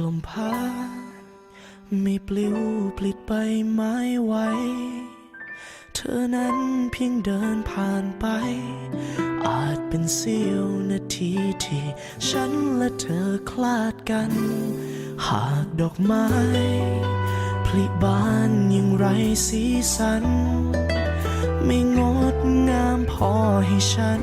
ลมพัดไม่ปลิวปลิดใบไม้ไหว เธอนั้นเพียงเดินผ่านไป อาจเป็นเสี้ยวนาทีที่ฉันและเธอคลาดกัน หากดอกไม้ผลิบานยังไรสีสัน ไม่งดงามพอให้ฉัน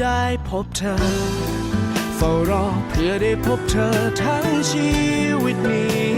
ได้พบเธอ เฝ้ารอเพื่อได้พบเธอทั้งชีวิตนี้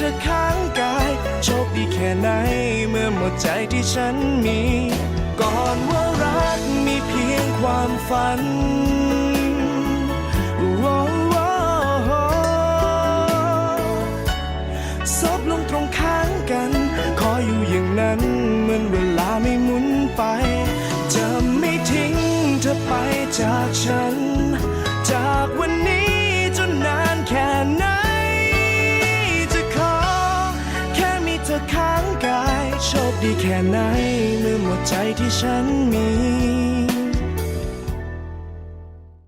เธอข้างกาย โชคดีแค่ไหน เมื่อหมดใจที่ฉันมี ก่อนว่ารักมีเพียงความฝันซบลงตรงข้างกัน ขออยู่อย่างนั้นเหมือนเวลาไม่หมุนไป จะไม่ทิ้งเธอไปจากฉัน แค่ไหนเมื่อหมดใจที่ฉันมี